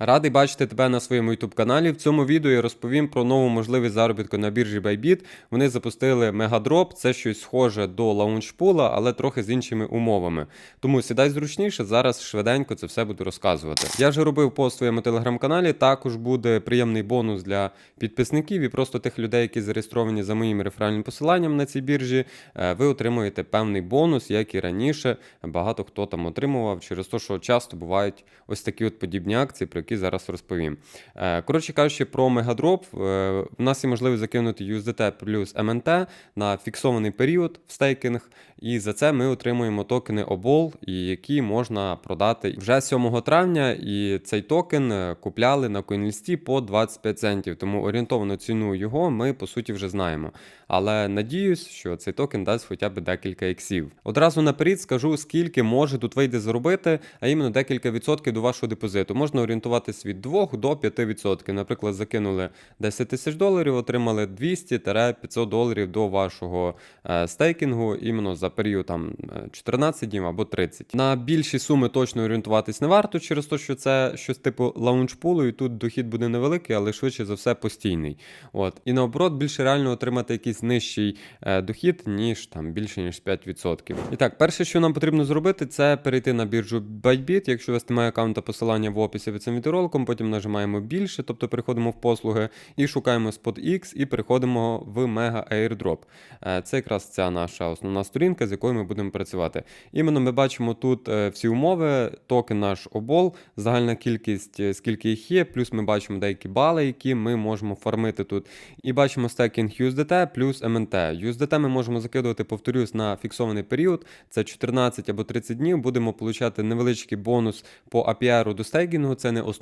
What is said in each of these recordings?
Радий бачити тебе на своєму youtube каналі. В цьому відео я розповім про нову можливість заробітку на біржі Bybit. Вони запустили мегадроп, це щось схоже до лаунчпула, але трохи з іншими умовами. Тому сідай зручніше, зараз швиденько це все буду розказувати. Я вже робив пост в своєму телеграм-каналі. Також буде приємний бонус для підписників і просто тих людей, які зареєстровані за моїм реферальним посиланням на цій біржі. Е, Ви отримуєте певний бонус, як і раніше. Багато хто там отримував через те, що часто бувають ось такі от подібні акції, які зараз розповім. Е, Коротше кажучи, про мегадроп. е, У нас є можливість закинути USDT плюс MNT на фіксований період в стейкінг, і за це ми отримуємо токени OBOL, які можна продати вже 7 травня. І цей токен е, купляли на CoinList по 25 центів. Тому орієнтовну ціну його ми по суті вже знаємо. Але надіюсь, що цей токен дасть хоча б декілька іксів. Одразу наперед скажу, скільки може тут вийде заробити, а іменно декілька відсотків до вашого депозиту. Можна орієнтуватись від 2 до 5 відсотків. Наприклад, закинули 10 тисяч доларів, отримали 200-500 доларів до вашого е, стейкінгу, іменно за період там е, 14 днів або 30. На більші суми точно орієнтуватись не варто, через те, що це щось типу лаунчпулу, і тут дохід буде невеликий, але швидше за все постійний. От. І наоборот, більше реально отримати якийсь нижчий е, дохід, ніж там більше ніж 5%. І так, перше, що нам потрібно зробити, це перейти на біржу Bybit. Якщо у вас немає аккаунта, посилання в описі під цим відеороликом, потім нажимаємо більше, тобто переходимо в послуги і шукаємо SpotX і переходимо в Mega Airdrop. Е, Це якраз ця наша основна сторінка, з якою ми будемо працювати. Іменно ми бачимо тут е, всі умови, токен наш обол, загальна кількість, е, скільки їх є, плюс ми бачимо деякі бали, які ми можемо фармити тут. І бачимо стекінг USDT плюс MNT. USDT ми можемо закидувати, повторюсь, на фіксований період. Це 14 або 30 днів. Будемо получати невеличкий бонус по APR до стейкінгу. Це не основний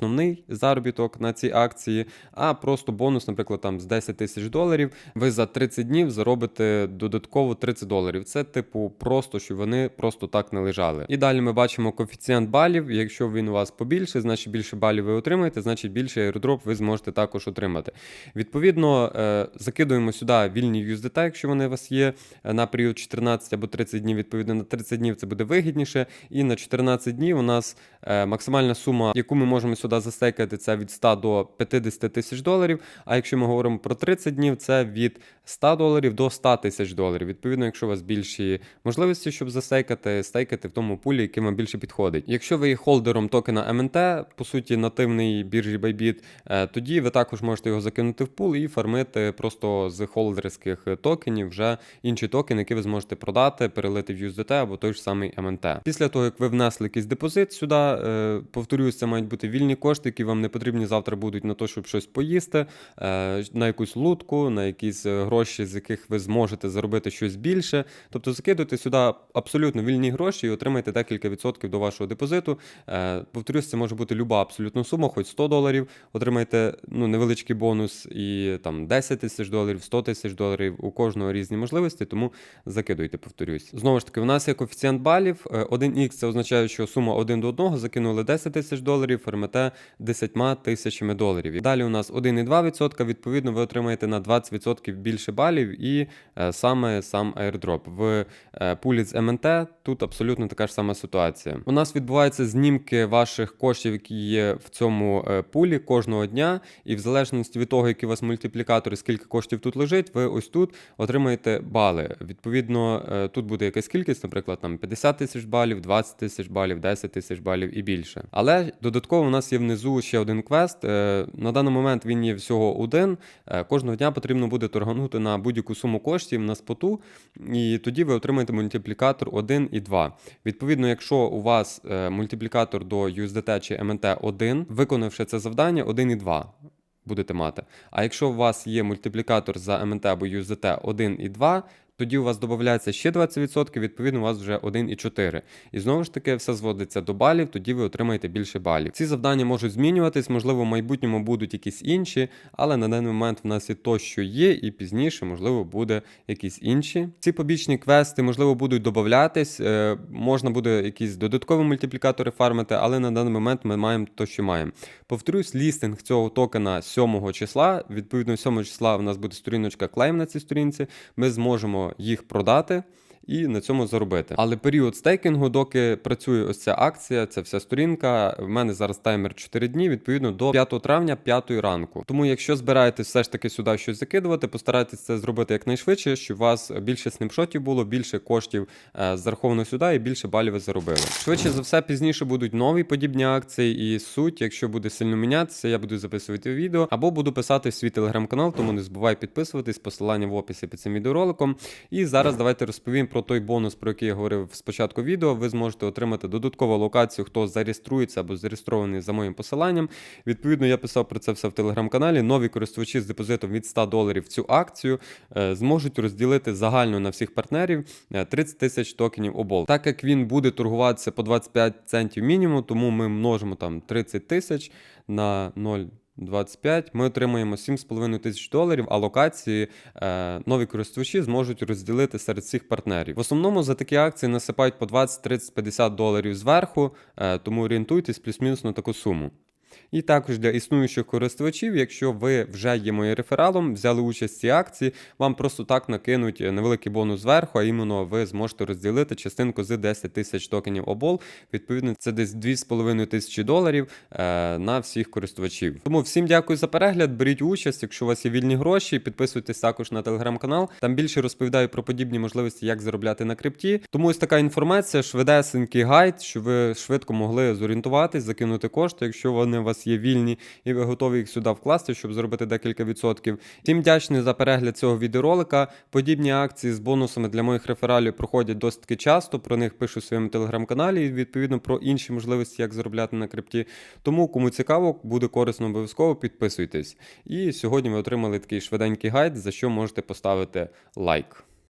заробіток на цій акції, а просто бонус, наприклад, там з 10 тисяч доларів. Ви за 30 днів заробите додатково 30 доларів. Це типу просто, щоб вони просто так не лежали. І далі ми бачимо коефіцієнт балів. Якщо він у вас побільше, значить більше балів ви отримаєте, значить більше airdrop ви зможете також отримати. Відповідно, е, закидуємо сюди вільні USDT, якщо вони у вас є е, на період 14 або 30 днів. Відповідно, на 30 днів це буде вигідніше. І на 14 днів у нас е, максимальна сума, яку ми можемо сюди застейкати, це від 100 до 50 тисяч доларів. А якщо ми говоримо про 30 днів, це від 100 доларів до 100 тисяч доларів. Відповідно, якщо у вас більші можливості, щоб застейкати, стейкати в тому пулі, який вам більше підходить. Якщо ви є холдером токена MNT, по суті, нативний біржі Bybit, е, тоді ви також можете його закинути в пул і фармити просто з холдерських токенів вже інші токени, які ви зможете продати, перелити в USDT або той ж самий MNT. Після того, як ви внесли якийсь депозит сюди, е, повторюсь, це мають бути вільні кошти, які вам не потрібні завтра будуть на те, щоб щось поїсти, е, на якусь лутку, на якісь е, гроші, з яких ви зможете заробити щось більше. Тобто закидуйте сюди абсолютно вільні гроші і отримайте декілька відсотків до вашого депозиту. Е, Повторюсь, це може бути люба абсолютно сума, хоч 100 доларів. Отримайте ну, невеличкий бонус і там 10 тисяч доларів, 100 тисяч доларів. У кожного різні можливості, тому закидуйте, повторюсь. Знову ж таки, у нас є коефіцієнт балів. Е, 1х це означає, що сума 1 до 1 закинули 10 тисяч доларів, фермете 10 тисячами доларів. Далі у нас 1,2%, відповідно, ви отримаєте на 20% більше балів і е, саме сам airdrop. В е, пулі з МНТ тут абсолютно така ж сама ситуація. У нас відбуваються знімки ваших коштів, які є в цьому е, пулі кожного дня, і в залежності від того, які у вас мультиплікатори, скільки коштів тут лежить, ви ось тут отримаєте бали. Відповідно, тут буде якась кількість, наприклад, там 50 тисяч балів, 20 тисяч балів, 10 тисяч балів і більше. Але додатково у нас є внизу ще один квест. Е, На даний момент він є всього один. Е, Кожного дня потрібно буде торганути на будь-яку суму коштів на споту, і тоді ви отримаєте мультиплікатор 1 і 2. Відповідно, якщо у вас е, мультиплікатор до USDT чи MNT 1, виконавши це завдання 1 і 2 будете мати. А якщо у вас є мультиплікатор за МНТ або USDT 1 і 2, тоді у вас додається ще 20%, відповідно, у вас вже 1,4. І знову ж таки, все зводиться до балів, тоді ви отримаєте більше балів. Ці завдання можуть змінюватись, можливо, в майбутньому будуть якісь інші, але на даний момент в нас є то, що є, і пізніше, можливо, буде якісь інші. Ці побічні квести, можливо, будуть додатись, е, можна буде якісь додаткові мультиплікатори фармити, але на даний момент ми маємо то, що маємо. Повторюсь, лістинг цього токена 7 числа. Відповідно, 7 числа в нас буде сторіночка клейм на цій сторінці. Ми зможемо їх продати. І на цьому заробити. Але період стейкінгу, доки працює ось ця акція, ця вся сторінка. В мене зараз таймер 4 дні, відповідно до 5 травня, 5 ранку. Тому, якщо збираєтесь все ж таки сюди щось закидувати, постарайтесь це зробити якнайшвидше, щоб у вас більше снапшотів було, більше коштів е, зараховано сюди і більше балів ви заробили. Швидше за все, пізніше будуть нові подібні акції, і суть, якщо буде сильно мінятися, я буду записувати відео або буду писати в свій телеграм-канал, тому не забувай підписуватись, посилання в описі під цим відеороликом. І зараз давайте розповім про той бонус, про який я говорив спочатку відео. Ви зможете отримати додаткову локацію, хто зареєструється або зареєстрований за моїм посиланням. Відповідно, я писав про це все в телеграм-каналі. Нові користувачі з депозитом від 100 доларів цю акцію е, зможуть розділити загально на всіх партнерів е, 30 тисяч токенів обол. Так як він буде торгуватися по 25 центів мінімум, тому ми множимо там 30 тисяч на 0,25, ми отримаємо 7,5 тисяч доларів, а локації е, нові користувачі зможуть розділити серед всіх партнерів. В основному за такі акції насипають по 20, 30, 50 доларів зверху, е, тому орієнтуйтесь плюс-мінус на таку суму. І також для існуючих користувачів, якщо ви вже є моїм рефералом, взяли участь в цій акції, вам просто так накинуть невеликий бонус зверху, а іменно ви зможете розділити частинку з 10 тисяч токенів обол. Відповідно, це десь 2,5 тисячі доларів е, на всіх користувачів. Тому всім дякую за перегляд. Беріть участь, якщо у вас є вільні гроші, підписуйтесь також на телеграм-канал. Там більше розповідаю про подібні можливості, як заробляти на крипті. Тому ось така інформація, швидесенький гайд, щоб ви швидко могли зорієнтуватись, закинути кошти, якщо вони вас є вільні, і ви готові їх сюди вкласти, щоб зробити декілька відсотків. Всім вдячний за перегляд цього відеоролика. Подібні акції з бонусами для моїх рефералів проходять досить часто. Про них пишу в своєму телеграм-каналі і відповідно про інші можливості, як заробляти на крипті. Тому, кому цікаво, буде корисно обов'язково, підписуйтесь. І сьогодні ми отримали такий швиденький гайд, за що можете поставити лайк.